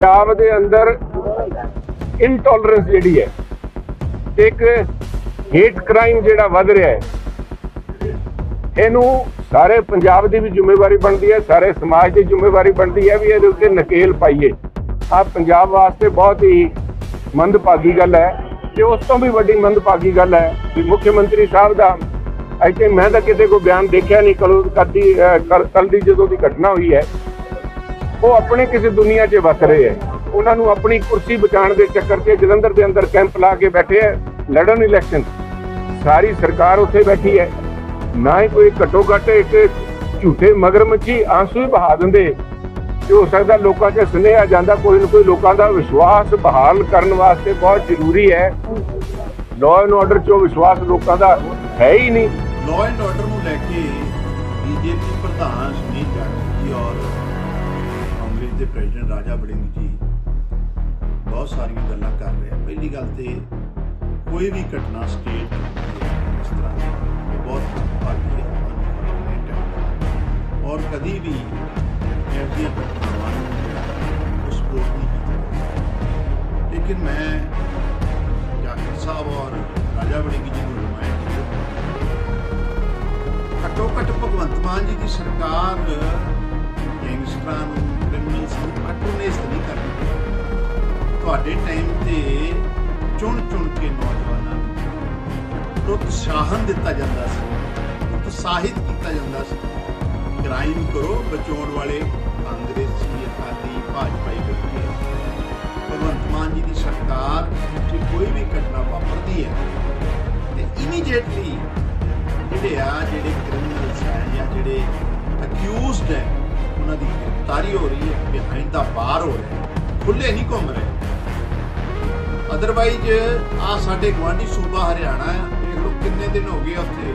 ਪੰਜਾਬ ਦੇ ਅੰਦਰ ਇਨਟੋਲਰੈਂਸ ਜਿਹੜੀ ਹੈ ਇੱਕ ਹੇਟ ਕ੍ਰਾਈਮ ਜਿਹੜਾ ਵੱਧ ਰਿਹਾ ਹੈ, ਇਹਨੂੰ ਸਾਰੇ ਪੰਜਾਬ ਦੀ ਵੀ ਜ਼ਿੰਮੇਵਾਰੀ ਬਣਦੀ ਹੈ, ਸਾਰੇ ਸਮਾਜ ਦੀ ਜ਼ਿੰਮੇਵਾਰੀ ਬਣਦੀ ਹੈ ਵੀ ਇਹਦੇ ਉੱਤੇ ਨਕੇਲ ਪਾਈਏ। ਆ ਪੰਜਾਬ ਵਾਸਤੇ ਬਹੁਤ ਹੀ ਮੰਦਭਾਗੀ ਗੱਲ ਹੈ ਤੇ ਉਸ ਤੋਂ ਵੀ ਵੱਡੀ ਮੰਦਭਾਗੀ ਗੱਲ ਹੈ ਕਿ ਮੁੱਖ ਮੰਤਰੀ ਸਾਹਿਬ ਦਾ ਆਈ ਥਿੰਕ ਮੈਂ ਤਾਂ ਕਿਤੇ ਕੋਈ ਬਿਆਨ ਦੇਖਿਆ ਨਹੀਂ ਕਲ ਦੀ ਕੱਲ ਦੀ ਜਦੋਂ ਦੀ ਘਟਨਾ ਹੋਈ ਹੈ ਉਹ ਆਪਣੇ ਕਿਸੇ ਦੁਨੀਆ 'ਚ ਵਸ ਰਹੇ ਹੈ। ਉਹਨਾਂ ਨੂੰ ਆਪਣੀ ਕੁਰਸੀ ਬਚਾਉਣ ਦੇ ਚੱਕਰ 'ਚ ਜਲੰਧਰ ਦੇ ਅੰਦਰ ਕੈਂਪ ਲਾ ਕੇ ਬੈਠੇ ਹੈ, ਲੜਨ ਇਲੈਕਸ਼ਨ ਸਾਰੀ ਸਰਕਾਰ ਉੱਥੇ ਬੈਠੀ ਹੈ। ਨਾ ਹੀ ਕੋਈ ਘੱਟੋ ਘੱਟ ਇੱਕ ਝੂਠੇ ਮਗਰਮੱਛੀ ਆਂਸੂ ਹੀ ਬਹਾ ਦਿੰਦੇ। ਤੇ ਹੋ ਸਕਦਾ ਲੋਕਾਂ 'ਚ ਸੁਨੇਹਾ ਜਾਂਦਾ ਕੋਈ ਨਾ ਕੋਈ ਲੋਕਾਂ ਦਾ ਵਿਸ਼ਵਾਸ ਬਹਾਲ ਕਰਨ ਵਾਸਤੇ ਬਹੁਤ ਜ਼ਰੂਰੀ ਹੈ। ਲਾਅ ਐਂਡ ਆਰਡਰ 'ਚੋਂ ਵਿਸ਼ਵਾਸ ਲੋਕਾਂ ਦਾ ਹੈ ਹੀ ਨਹੀਂ। ਲਾਅ ਐਂਡ ਆਰਡਰ ਨੂੰ ਲੈ ਕੇ ਬੀਜੇਪੀ ਪ੍ਰਧਾਨ ਸੁਨੀਲ ਜਾਖੜ ਜੀ ਔਰ ਦੇ ਪ੍ਰੈਜ਼ੀਡੈਂਟ ਰਾਜਾ ਵੜਿੰਗ ਜੀ ਬਹੁਤ ਸਾਰੀਆਂ ਗੱਲਾਂ ਕਰ ਰਹੇ ਆ। ਪਹਿਲੀ ਗੱਲ ਤੇ ਕੋਈ ਵੀ ਘਟਨਾ ਸਟੇਟ ਇਸ ਤਰ੍ਹਾਂ ਦੀ ਬਹੁਤ ਭਾਰੀ ਹੈ ਔਰ ਕਦੀ ਵੀ ਇਹੋ ਘਟਨਾਵਾਂ ਨੂੰ ਸਪੋਰਟ ਨਹੀਂ ਕੀਤਾ ਲੇਕਿਨ ਮੈਂ ਜਾਖੜ ਸਾਹਿਬ ਔਰ ਰਾਜਾ ਵੜਿੰਗ ਜੀ ਨੂੰ ਰਮਾਇਣ ਘੱਟੋ ਘੱਟ ਭਗਵੰਤ ਮਾਨ ਜੀ ਦੀ ਸਰਕਾਰ ਗੈਂਗਸਟਰਾਂ ਨੂੰ ਕ੍ਰਿਮੀਨਲਸ ਨੂੰ ਅਟਰਨੇਸਟ ਨਹੀਂ ਕਰਦੀ ਤੁਹਾਡੇ ਟਾਈਮ ਤੇ ਚੁਣ ਚੁਣ ਕੇ ਨੌਜਵਾਨਾਂ ਨੂੰ ਉਤਸ਼ਾਹਨ ਦਿੱਤਾ ਜਾਂਦਾ ਸੀ ਉਤਸ਼ਾਹਿਤ ਕੀਤਾ ਜਾਂਦਾ ਸੀ। ਕ੍ਰਾਈਮ ਕਰੋ, ਬਚਾਉਣ ਵਾਲੇ ਕਾਂਗਰਸੀ ਅਕਾਲੀ ਭਾਜਪਾਈ ਬੈਠੇ ਭਗਵੰਤ ਮਾਨ ਜੀ ਦੀ ਸਰਕਾਰ 'ਚ ਕੋਈ ਵੀ ਘਟਨਾ ਵਾਪਰਦੀ ਹੈ, ਤੇ ਇਮੀਡੀਏਟਲੀ ਜਿਹੜੇ ਆ, ਜਿਹੜੇ ਕ੍ਰਿਮੀਨਲਸ ਹੈ ਜਾਂ ਜਿਹੜੇ ਅਕਿਊਜ਼ਡ ਹੈ ਉਹਨਾਂ ਦੀ ਗ੍ਰਿਫਤਾਰੀ ਹੋ ਰਹੀ ਹੈ ਬਿਹਾਈਂਡ ਦਾ ਬਾਰ ਹੋ ਰਿਹਾ ਖੁੱਲੇ ਨਹੀਂ ਘੁੰਮ ਰਹੇ ਅਦਰਵਾਈਜ਼ ਆ ਸਾਡੇ ਗਵਾਂਢੀ ਸੂਬਾ ਹਰਿਆਣਾ ਹੈ। ਦੇਖ ਲਓ ਕਿੰਨੇ ਦਿਨ ਹੋ ਗਏ ਉੱਥੇ?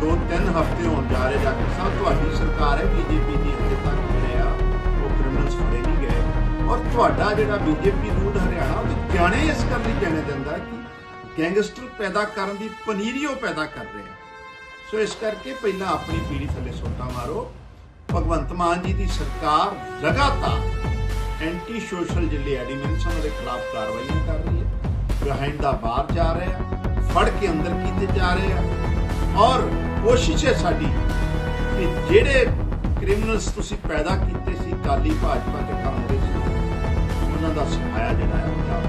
ਦੋ, ਤਿੰਨ ਹਫ਼ਤੇ ਹੋਣ ਜਾ ਰਹੇ ਡਾਕਟਰ ਸਾਹਿਬ ਤੁਹਾਡੀ ਸਰਕਾਰ ਹੈ ਬੀਜੇਪੀ ਦੀ ਅਜੇ ਤੱਕ ਜਿਹੜੇ ਆ, ਉਹ ਕ੍ਰਿਮੀਨਲਸ ਫੜੇ ਨਹੀਂ ਗਏ। ਔਰ ਤੁਹਾਡਾ ਜਿਹੜਾ ਬੀਜੇਪੀ ਰੂਲ ਹਰਿਆਣਾ, ਉਹ ਜਾਣੇ ਇਸ ਕਰ ਲਈ ਜਾਣਿਆ ਜਾਂਦਾ ਕਿ ਗੈਂਗਸਟਰ ਪੈਦਾ ਕਰਨ ਦੀ ਪਨੀਰੀ ਉਹ ਪੈਦਾ ਕਰ ਰਹੇ ਆ ਸੋ ਇਸ ਕਰਕੇ ਪਹਿਲਾਂ ਆਪਣੀ ਪੀੜੀ ਥੱਲੇ ਸੋਟਾ ਮਾਰੋ। ਭਗਵੰਤ ਮਾਨ ਜੀ ਦੀ ਸਰਕਾਰ ਲਗਾਤਾਰ ਐਂਟੀ ਸੋਸ਼ਲ ਜਿਹੜੇ ਐਲੀਮੈਂਟਸ ਉਹਨਾਂ ਦੇ ਖਿਲਾਫ ਕਾਰਵਾਈਆਂ ਕਰ ਰਹੀ ਹੈ। ਬਿਹਾਈਂਡ ਦਾ ਬਾਹਰ ਜਾ ਰਹੇ ਆ ਫੜ ਕੇ ਅੰਦਰ ਕੀਤੇ ਜਾ ਰਹੇ ਆ ਔਰ ਕੋਸ਼ਿਸ਼ ਹੈ ਸਾਡੀ ਕਿ ਜਿਹੜੇ ਕ੍ਰਿਮੀਨਲਸ ਤੁਸੀਂ ਪੈਦਾ ਕੀਤੇ ਸੀ ਕਾਲੀ ਭਾਜਪਾ ਤੇ ਕਾਂਗਰਸ ਉਹਨਾਂ ਦਾ ਸਫਾਇਆ ਜਿਹੜਾ ਹੈ